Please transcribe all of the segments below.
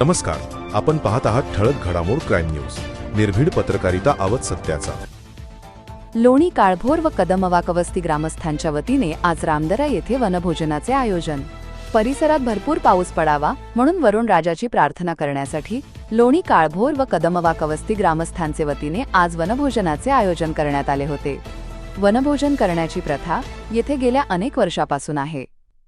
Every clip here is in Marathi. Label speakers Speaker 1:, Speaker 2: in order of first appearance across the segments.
Speaker 1: नमस्कार. आपण पाहत आहात ठळक घडामोड क्राईम न्यूज. निर्भीड पत्रकारिता आवत सत्याचा.
Speaker 2: लोणी काळभोर व कदमवाकवस्ती ग्रामस्थांच्या वतीने आज रामदरा येथे वनभोजनाचे आयोजन. परिसरात भरपूर पाऊस पडावा म्हणून वरुण राजाची प्रार्थना करण्यासाठी लोणी काळभोर व कदमवाकवस्ती ग्रामस्थांचे वतीने आज वनभोजनाचे आयोजन करण्यात आले होते. वनभोजन करण्याची प्रथा येथे गेल्या अनेक वर्षापासून आहे.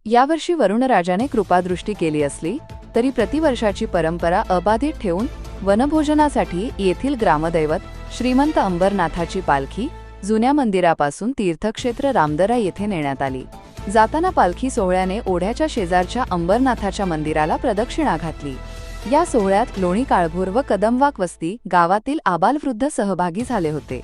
Speaker 2: यावर्षी वरुणराजाने कृपादृष्टी केली असली तरी प्रतिवर्षाची परंपरा अबाधित ठेवून वनभोजनासाठी येथील ग्रामदैवत श्रीमंत अंबरनाथाची पालखी जुन्या मंदिरापासून तीर्थक्षेत्र रामदरा येथे नेण्यात आली. जाताना पालखी सोहळ्याने ओढ्याच्या शेजारच्या अंबरनाथाच्या मंदिराला प्रदक्षिणा घातली. या सोहळ्यात लोणी काळभोर व कदमवाक वस्ती गावातील आबालवृद्ध सहभागी झाले होते.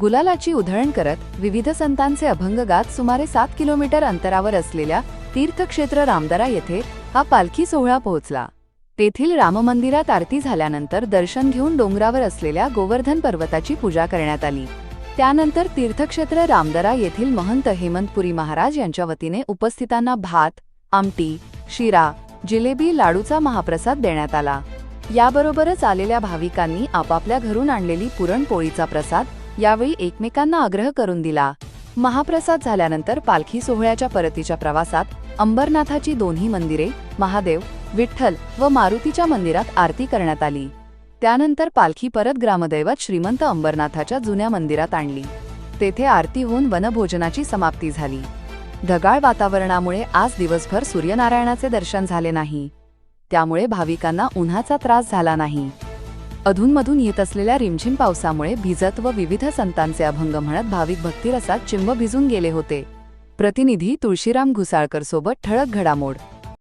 Speaker 2: गुलालाची उधळण करत विविध संतांचे अभंग गात सुमारे सात किलोमीटर अंतरावर असलेल्या तीर्थक्षेत्र रामदरा येथे हा पालखी सोहळा पोहोचला. तेथील राममंदिरात आरती झाल्यानंतर दर्शन घेऊन डोंगरावर असलेल्या गोवर्धन पर्वताची पूजा करण्यात आली. त्यानंतर तीर्थक्षेत्र रामदरा येथील महंत हेमंतपुरी महाराज यांच्या वतीने उपस्थितांना भात आमटी शिरा जिलेबी लाडूचा महाप्रसाद देण्यात आला. याबरोबरच आलेल्या भाविकांनी आपापल्या घरून आणलेली पुरणपोळीचा प्रसाद यावेळी एकमेकांना आग्रह करून दिला. महाप्रसाद झाल्यानंतर पालखी सोहळ्याच्या परतीच्या प्रवासात अंबरनाथाची दोन्ही मंदिरे महादेव विठ्ठल व मारुतीच्या मंदिरात आरती करण्यात आली. त्यानंतर पालखी परत ग्रामदैवत श्रीमंत अंबरनाथाच्या जुन्या मंदिरात आणली. तेथे आरती होऊन वनभोजनाची समाप्ती झाली. ढगाळ वातावरणामुळे आज दिवसभर सूर्यनारायणाचे दर्शन झाले नाही. त्यामुळे भाविकांना उन्हाचा त्रास झाला नाही. अधूनमधून येत असलेल्या रिमझिम पावसामुळे भिजत व विविध संतांचे अभंग म्हणत भाविक भक्तिरसात चिंब भिजून गेले होते. प्रतिनिधी तुळशीराम घुसाळकर सोबत ठळक घडामोड.